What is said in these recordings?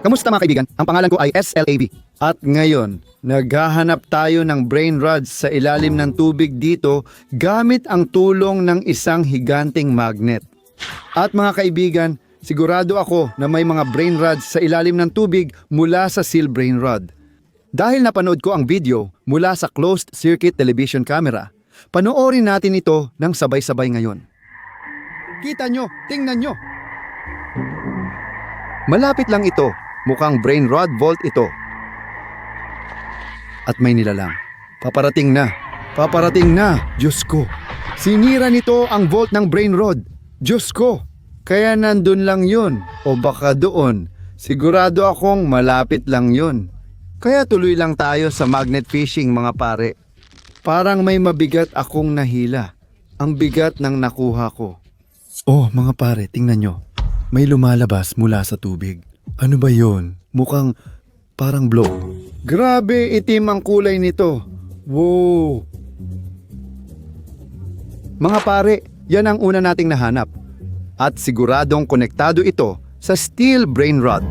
Kamusta mga kaibigan? Ang pangalan ko ay SLAV. At ngayon, naghahanap tayo ng brain rods sa ilalim ng tubig dito gamit ang tulong ng isang higanting magnet. At mga kaibigan, sigurado ako na may mga brain rods sa ilalim ng tubig mula sa seal brain rod. Dahil napanood ko ang video mula sa closed circuit television camera, panoorin natin ito ng sabay-sabay ngayon. Kita nyo, tingnan nyo. Malapit lang ito, mukhang brain rod vault ito. At may nilalang. Paparating na, paparating na, Diyos ko. Sinira nito ang vault ng brain rod. Diyos ko, kaya nandun lang yun o baka doon. Sigurado akong malapit lang yun. Kaya tuloy lang tayo sa magnet fishing mga pare. Parang may mabigat akong nahila. Ang bigat ng nakuha ko. Oh, mga pare, tingnan nyo. May lumalabas mula sa tubig. Ano ba yon? Mukhang parang blow. Grabe, itim ang kulay nito. Wow! Mga pare, yan ang una nating nahanap. At siguradong konektado ito sa steel brain rod.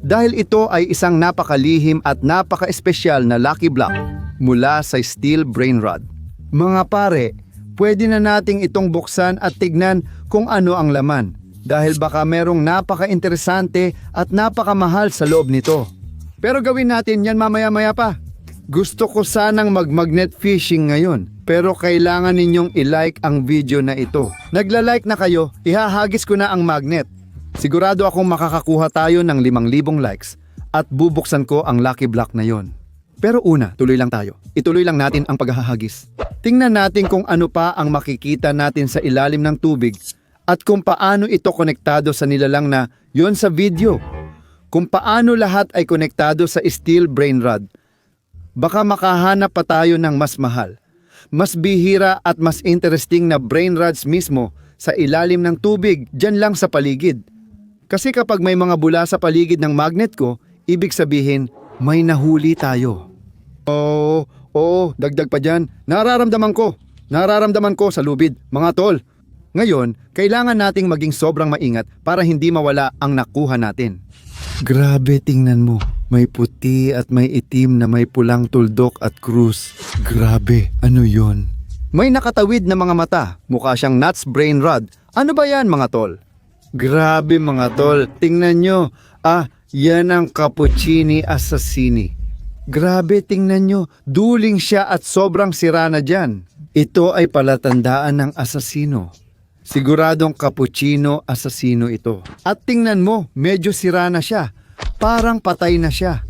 Dahil ito ay isang napakalihim at napaka-espesyal na lucky block mula sa steel brain rod. Mga pare, pwede na nating itong buksan at tignan kung ano ang laman dahil baka merong napaka-interesante at napakamahal sa loob nito. Pero gawin natin yan mamaya-maya pa. Gusto ko sanang mag-magnet fishing ngayon pero kailangan ninyong i-like ang video na ito. Nagla-like na kayo, ihahagis ko na ang magnet. Sigurado akong makakakuha tayo ng 5,000 likes at bubuksan ko ang lucky block na yon. Pero una, tuloy lang tayo. Ituloy lang natin ang paghahagis. Tingnan natin kung ano pa ang makikita natin sa ilalim ng tubig at kung paano ito konektado sa nilalang na yon sa video. Kung paano lahat ay konektado sa steel brain rod. Baka makahanap pa tayo ng mas mahal, mas bihira at mas interesting na brain rods mismo sa ilalim ng tubig dyan lang sa paligid. Kasi kapag may mga bula sa paligid ng magnet ko, ibig sabihin may nahuli tayo. Oo, oo, dagdag pa dyan. Nararamdaman ko. Nararamdaman ko sa lubid, mga tol. Ngayon, kailangan nating maging sobrang maingat para hindi mawala ang nakuha natin. Grabe, tingnan mo. May puti at may itim na may pulang tuldok at krus. Grabe, ano yon? May nakatawid na mga mata. Mukha siyang nuts brain rod. Ano ba yan mga tol? Grabe mga tol, tingnan nyo. Ah, yan ang cappuccini assassini. Grabe, tingnan nyo. Duling siya at sobrang sira na dyan. Ito ay palatandaan ng asasino. Siguradong cappuccino asasino ito. At tingnan mo, medyo sira na siya. Parang patay na siya.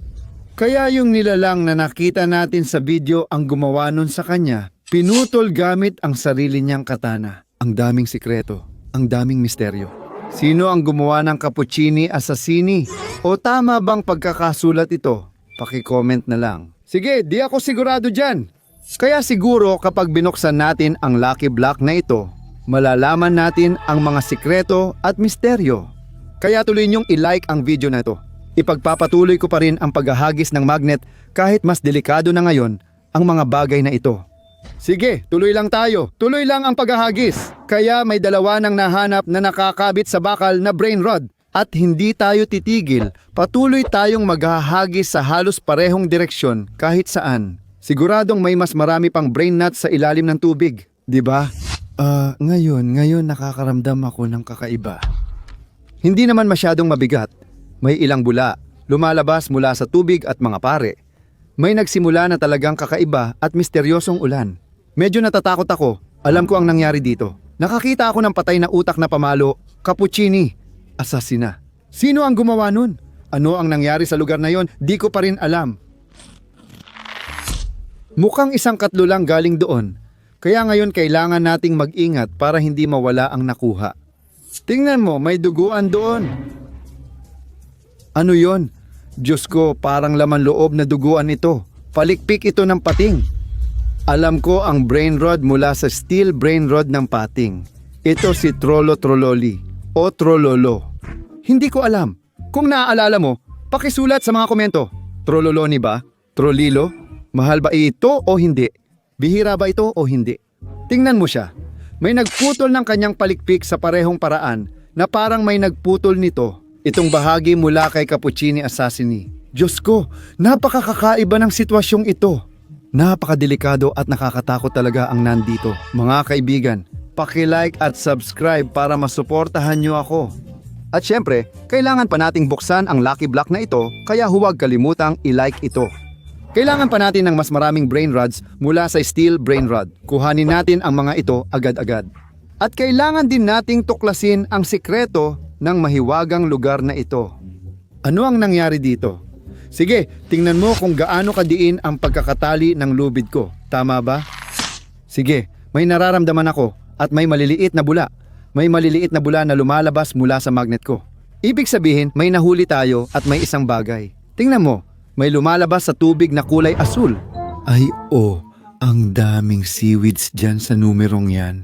Kaya yung nilalang na nakita natin sa video ang gumawa nun sa kanya, pinutol gamit ang sarili niyang katana. Ang daming sikreto, ang daming misteryo. Sino ang gumawa ng cappuccini assassini? O tama bang pagkakasulat ito? Paki-comment na lang. Sige, di ako sigurado dyan. Kaya siguro kapag binuksan natin ang lucky block na ito, malalaman natin ang mga sikreto at misteryo. Kaya tuloy niyong i-like ang video na ito. Ipagpapatuloy ko pa rin ang paghahagis ng magnet kahit mas delikado na ngayon ang mga bagay na ito. Sige, tuloy lang tayo. Tuloy lang ang paghahagis. Kaya may dalawa nang nahanap na nakakabit sa bakal na brain rod. At hindi tayo titigil. Patuloy tayong maghahagis sa halos parehong direksyon kahit saan. Siguradong may mas marami pang brain nuts sa ilalim ng tubig. 'Di ba? Ah, ngayon, ngayon nakakaramdam ako ng kakaiba. Hindi naman masyadong mabigat. May ilang bula, lumalabas mula sa tubig at mga pare. May nagsimula na talagang kakaiba at misteryosong ulan. Medyo natatakot ako. Alam ko ang nangyari dito. Nakakita ako ng patay na utak na pamalo, cappuccini, asasina. Sino ang gumawa nun? Ano ang nangyari sa lugar na yon? Di ko pa rin alam. Mukhang isang katlo lang galing doon. Kaya ngayon kailangan nating mag-ingat para hindi mawala ang nakuha. Tingnan mo, may duguan doon. Ano yon? Diyos ko, parang laman loob na duguan ito. Palikpik ito ng pating. Alam ko ang brain rod mula sa steel brain rod ng pating. Ito si Trollo Trolloli o Trollolo. Hindi ko alam. Kung naaalala mo, pakisulat sa mga komento. Trolloloni ba? Trollilo? Mahal ba ito o hindi? Bihira ba ito o hindi? Tingnan mo siya. May nagputol ng kanyang palikpik sa parehong paraan na parang may nagputol nito Itong bahagi mula kay Cappuccini Assassini. Diyos ko, napakakakaiba ng sitwasyong ito. Napakadelikado at nakakatakot talaga ang nandito. Mga kaibigan, paki-like at subscribe para masuportahan niyo ako. At syempre, kailangan pa nating buksan ang lucky block na ito kaya huwag kalimutang i-like ito. Kailangan pa natin ng mas maraming brain rods mula sa steel brain rod. Kuhanin natin ang mga ito agad-agad. At kailangan din nating tuklasin ang sikreto ng mahiwagang lugar na ito. Ano ang nangyari dito? Sige, tingnan mo kung gaano kadiin ang pagkakatali ng lubid ko. Tama ba? Sige, may nararamdaman ako at may maliliit na bula. May maliliit na bula na lumalabas mula sa magnet ko. Ibig sabihin, may nahuli tayo at may isang bagay. Tingnan mo, may lumalabas sa tubig na kulay asul. Ay oh, ang daming seaweeds dyan sa numerong yan.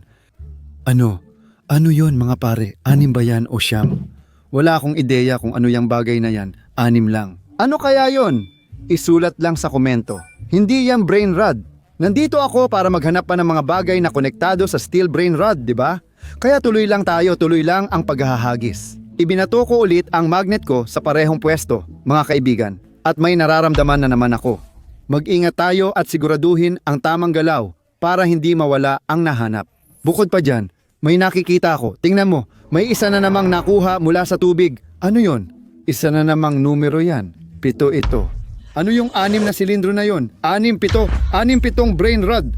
Ano? Ano yon mga pare? Anim ba yan o siyam? Wala akong ideya kung ano yung bagay na yan. Anim lang. Ano kaya yon? Isulat lang sa komento. Hindi yan brain rod. Nandito ako para maghanap pa ng mga bagay na konektado sa steel brain rod, di ba? Kaya tuloy lang tayo, tuloy lang ang paghahagis. Ibinato ko ulit ang magnet ko sa parehong pwesto, mga kaibigan. At may nararamdaman na naman ako. Mag-ingat tayo at siguraduhin ang tamang galaw para hindi mawala ang nahanap. Bukod pa dyan, may nakikita ako. Tingnan mo, may isa na namang nakuha mula sa tubig. Ano yon? Isa na namang numero yan. Pito ito. Ano yung anim na silindro na yon? Anim pito. Anim pitong brain rod.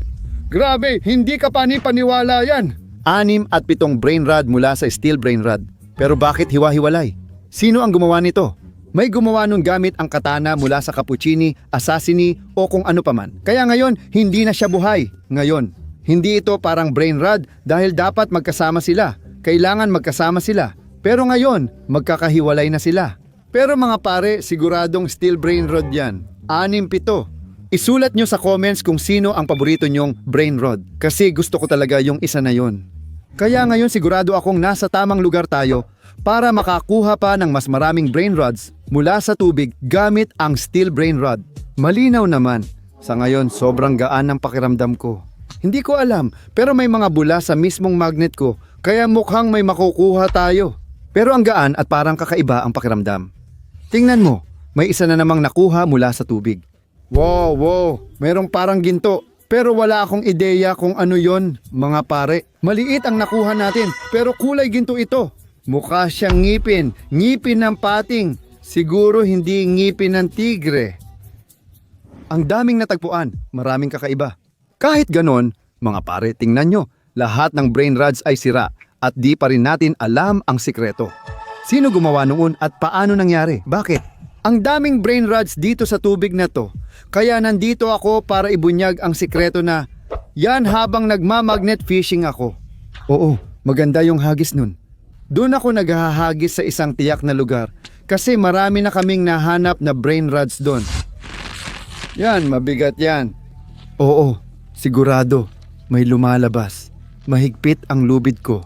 Grabe, hindi ka panipaniwala yan. Anim at pitong brain rod mula sa steel brain rod. Pero bakit hiwa-hiwalay? Sino ang gumawa nito? May gumawa nun gamit ang katana mula sa Cappuccini, Assassini o kung ano paman. Kaya ngayon, hindi na siya buhay. Ngayon, hindi ito parang brain rod dahil dapat magkasama sila. Kailangan magkasama sila. Pero ngayon, magkakahiwalay na sila. Pero mga pare, siguradong steel brain rod yan. Anim pito. Isulat nyo sa comments kung sino ang paborito nyong brain rod. Kasi gusto ko talaga yung isa na yon. Kaya ngayon sigurado akong nasa tamang lugar tayo para makakuha pa ng mas maraming brain rods mula sa tubig gamit ang steel brain rod. Malinaw naman. Sa ngayon, sobrang gaan ng pakiramdam ko. Hindi ko alam, pero may mga bula sa mismong magnet ko, kaya mukhang may makukuha tayo. Pero ang gaan at parang kakaiba ang pakiramdam. Tingnan mo, may isa na namang nakuha mula sa tubig. Wow, wow, merong parang ginto. Pero wala akong ideya kung ano yon, mga pare. Maliit ang nakuha natin, pero kulay ginto ito. Mukha siyang ngipin, ngipin ng pating. Siguro hindi ngipin ng tigre. Ang daming natagpuan, maraming kakaiba. Kahit ganon, mga pare, tingnan nyo, lahat ng brain rods ay sira at di pa rin natin alam ang sikreto. Sino gumawa noon at paano nangyari? Bakit? Ang daming brain rods dito sa tubig na to, kaya nandito ako para ibunyag ang sikreto na yan habang nagmamagnet fishing ako. Oo, maganda yung hagis nun. Doon ako naghahagis sa isang tiyak na lugar kasi marami na kaming nahanap na brain rods doon. Yan, mabigat yan. Oo, sigurado. May lumalabas. Mahigpit ang lubid ko.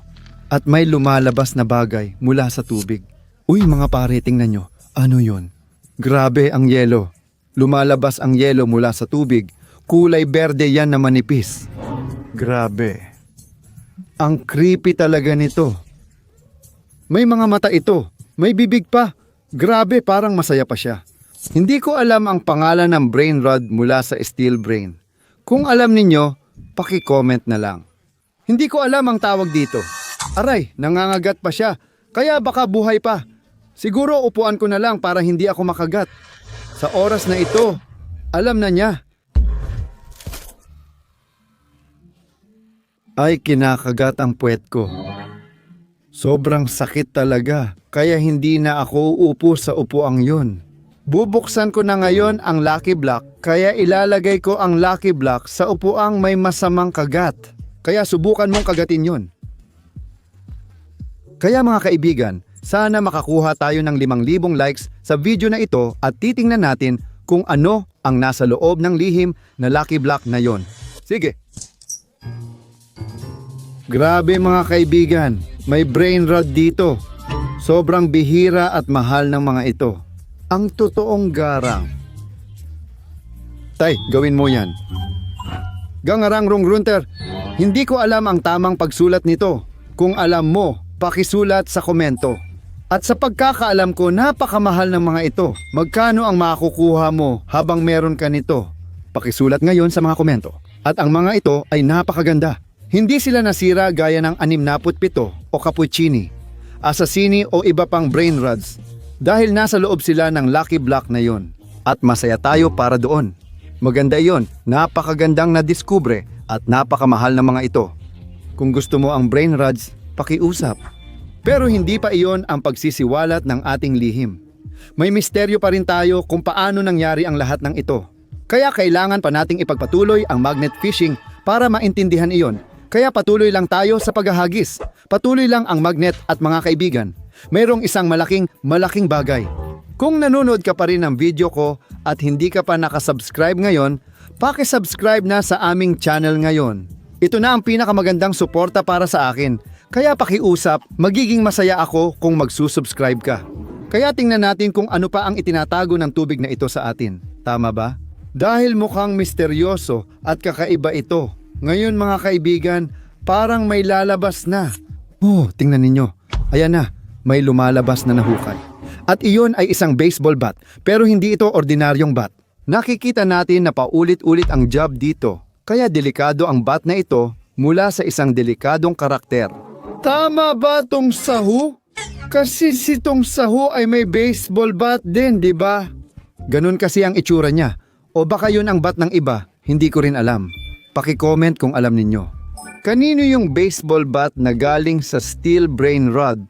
At may lumalabas na bagay mula sa tubig. Uy mga pare, tingnan nyo. Ano yon? Grabe ang yelo. Lumalabas ang yelo mula sa tubig. Kulay berde yan na manipis. Grabe. Ang creepy talaga nito. May mga mata ito. May bibig pa. Grabe, parang masaya pa siya. Hindi ko alam ang pangalan ng brain rod mula sa steel brain. Kung alam ninyo, paki-comment na lang. Hindi ko alam ang tawag dito. Aray, nangangagat pa siya. Kaya baka buhay pa. Siguro upuan ko na lang para hindi ako makagat. Sa oras na ito, alam na niya. Ay kinakagat ang puwet ko. Sobrang sakit talaga, kaya hindi na ako uupo sa upuang yun. Bubuksan ko na ngayon ang Lucky Block, kaya ilalagay ko ang Lucky Block sa upuang may masamang kagat. Kaya subukan mong kagatin yon. Kaya mga kaibigan, sana makakuha tayo ng 5,000 likes sa video na ito at titingnan natin kung ano ang nasa loob ng lihim na Lucky Block na yon. Sige. Grabe mga kaibigan, may brain rod dito. Sobrang bihira at mahal ng mga ito. Ang totoong garang. Tay, gawin mo yan. Gangarang rong runter, hindi ko alam ang tamang pagsulat nito. Kung alam mo, pakisulat sa komento. At sa pagkakaalam ko, napakamahal ng mga ito. Magkano ang makukuha mo habang meron ka nito? Pakisulat ngayon sa mga komento. At ang mga ito ay napakaganda. Hindi sila nasira gaya ng 67 o cappuccini, assassini o iba pang brain rods dahil nasa loob sila ng lucky block na yon. At masaya tayo para doon. Maganda yon, napakagandang nadiskubre at napakamahal ng mga ito. Kung gusto mo ang brain rods, pakiusap. Pero hindi pa iyon ang pagsisiwalat ng ating lihim. May misteryo pa rin tayo kung paano nangyari ang lahat ng ito. Kaya kailangan pa nating ipagpatuloy ang magnet fishing para maintindihan iyon. Kaya patuloy lang tayo sa paghahagis. Patuloy lang ang magnet at mga kaibigan. Mayroong isang malaking, malaking bagay. Kung nanonood ka pa rin ng video ko at hindi ka pa nakasubscribe ngayon, pakisubscribe na sa aming channel ngayon. Ito na ang pinakamagandang suporta para sa akin. Kaya pakiusap, magiging masaya ako kung magsusubscribe ka. Kaya tingnan natin kung ano pa ang itinatago ng tubig na ito sa atin. Tama ba? Dahil mukhang misteryoso at kakaiba ito. Ngayon mga kaibigan, parang may lalabas na. Oh, tingnan ninyo. Ayan na, may lumalabas na nahukay. At iyon ay isang baseball bat, pero hindi ito ordinaryong bat. Nakikita natin na paulit-ulit ang job dito. Kaya delikado ang bat na ito mula sa isang delikadong karakter. Tama ba tong sahu? Kasi si tong sahu ay may baseball bat din, di ba? Ganun kasi ang itsura niya. O baka yun ang bat ng iba, hindi ko rin alam. Paki-comment kung alam ninyo. Kanino yung baseball bat na galing sa steel brain rod?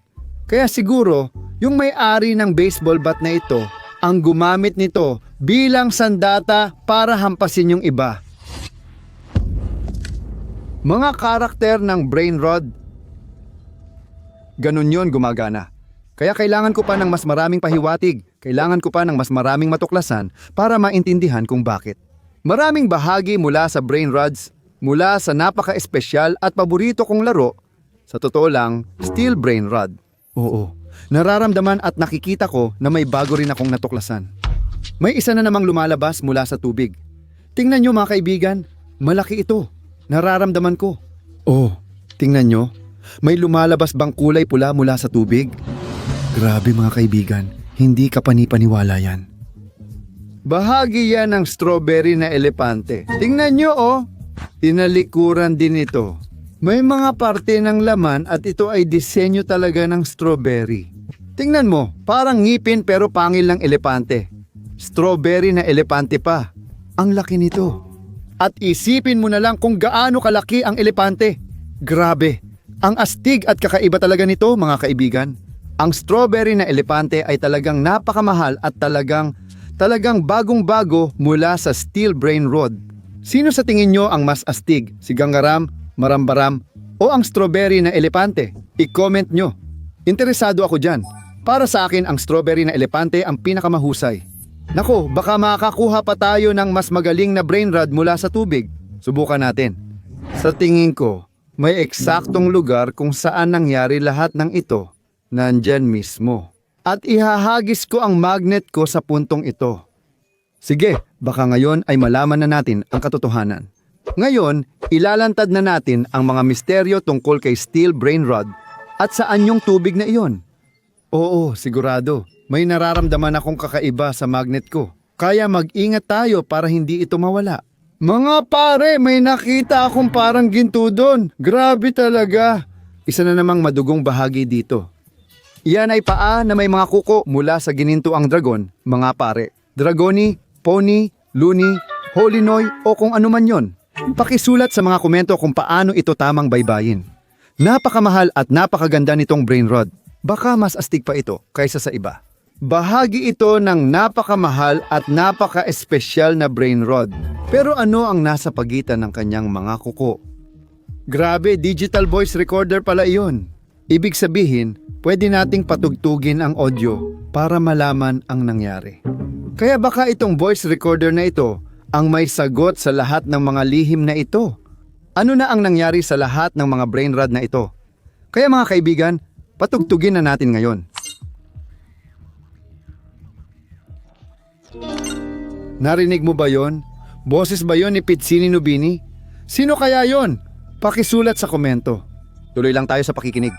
Kaya siguro, yung may-ari ng baseball bat na ito ang gumamit nito bilang sandata para hampasin yung iba. Mga karakter ng brain rod, ganun yon gumagana. Kaya kailangan ko pa ng mas maraming pahiwatig, kailangan ko pa ng mas maraming matuklasan para maintindihan kung bakit. Maraming bahagi mula sa brain rods, mula sa napaka-espesyal at paborito kong laro, sa totoo lang, steel brain rod. Oo, nararamdaman at nakikita ko na may bago rin akong natuklasan. May isa na namang lumalabas mula sa tubig. Tingnan nyo mga kaibigan, malaki ito. Nararamdaman ko. Oh, tingnan nyo. May lumalabas bang kulay pula mula sa tubig? Grabe mga kaibigan, hindi ka panipaniwala yan. Bahagi yan ng strawberry na elepante. Tingnan nyo oh, tinalikuran din ito. May mga parte ng laman at ito ay disenyo talaga ng strawberry. Tingnan mo, parang ngipin pero pangil ng elepante. Strawberry na elepante pa. Ang laki nito. At isipin mo na lang kung gaano kalaki ang elepante. Grabe. Ang astig at kakaiba talaga nito mga kaibigan. Ang strawberry na elepante ay talagang napakamahal at talagang talagang bagong-bago mula sa steel brain rod. Sino sa tingin nyo ang mas astig? Si Gangaram, Marambaram o ang strawberry na elepante? I-comment nyo. Interesado ako dyan. Para sa akin ang strawberry na elepante ang pinakamahusay. Nako, baka makakakuha pa tayo ng mas magaling na brain rod mula sa tubig. Subukan natin. Sa tingin ko, may eksaktong lugar kung saan nangyari lahat ng ito. Nandyan mismo. At ihahagis ko ang magnet ko sa puntong ito. Sige, baka ngayon ay malaman na natin ang katotohanan. Ngayon, ilalantad na natin ang mga misteryo tungkol kay Steel Brain Rod at saan yung tubig na iyon. Oo, sigurado. May nararamdaman akong kakaiba sa magnet ko. Kaya mag-ingat tayo para hindi ito mawala. Mga pare, may nakita akong parang ginto doon. Grabe talaga. Isa na namang madugong bahagi dito. Iyan ay paa na may mga kuko mula sa ginintuang dragon, mga pare. Dragoni, pony, luni, holinoy o kung ano man yon. Pakisulat sa mga komento kung paano ito tamang baybayin. Napakamahal at napakaganda nitong brain rod. Baka mas astig pa ito kaysa sa iba. Bahagi ito ng napakamahal at napaka-espesyal na brain rod. Pero ano ang nasa pagitan ng kanyang mga kuko? Grabe, digital voice recorder pala iyon. Ibig sabihin, pwede nating patugtugin ang audio para malaman ang nangyari. Kaya baka itong voice recorder na ito ang may sagot sa lahat ng mga lihim na ito. Ano na ang nangyari sa lahat ng mga brain rod na ito? Kaya mga kaibigan, patugtugin na natin ngayon. Narinig mo ba yon? Boses ba yon ni Pitsini Nubini? Sino kaya yon? Pakisulat sa komento. Tuloy lang tayo sa pakikinig.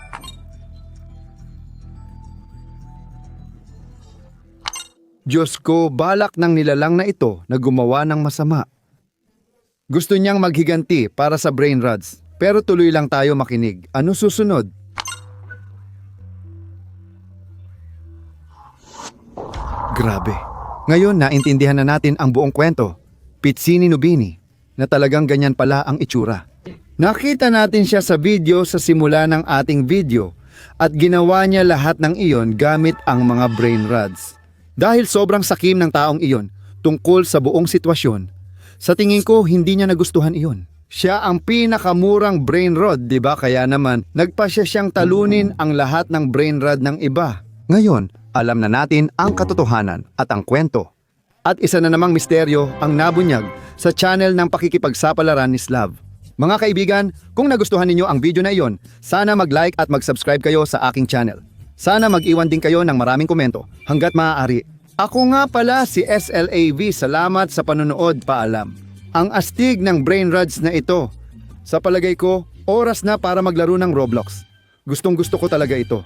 Diyos ko, balak ng nilalang na ito na gumawa ng masama. Gusto niyang maghiganti para sa brain rods, pero tuloy lang tayo makinig. Ano susunod? Grabe. Ngayon naintindihan na natin ang buong kwento. Pitsini Nubini, na talagang ganyan pala ang itsura. Nakita natin siya sa video sa simula ng ating video at ginawa niya lahat ng iyon gamit ang mga brain rods. Dahil sobrang sakim ng taong iyon tungkol sa buong sitwasyon, sa tingin ko hindi niya nagustuhan iyon. Siya ang pinakamurang brain rod, di ba? Kaya naman, nagpa siya siyang talunin ang lahat ng brain rod ng iba. Ngayon, alam na natin ang katotohanan at ang kwento. At isa na namang misteryo ang nabunyag sa channel ng pakikipagsapalaran ni Slav. Mga kaibigan, kung nagustuhan ninyo ang video na iyon, sana mag-like at mag-subscribe kayo sa aking channel. Sana mag-iwan din kayo ng maraming komento hanggat maaari. Ako nga pala si SLAV, salamat sa panonood, paalam. Ang astig ng brain rods na ito. Sa palagay ko, oras na para maglaro ng Roblox. Gustong gusto ko talaga ito.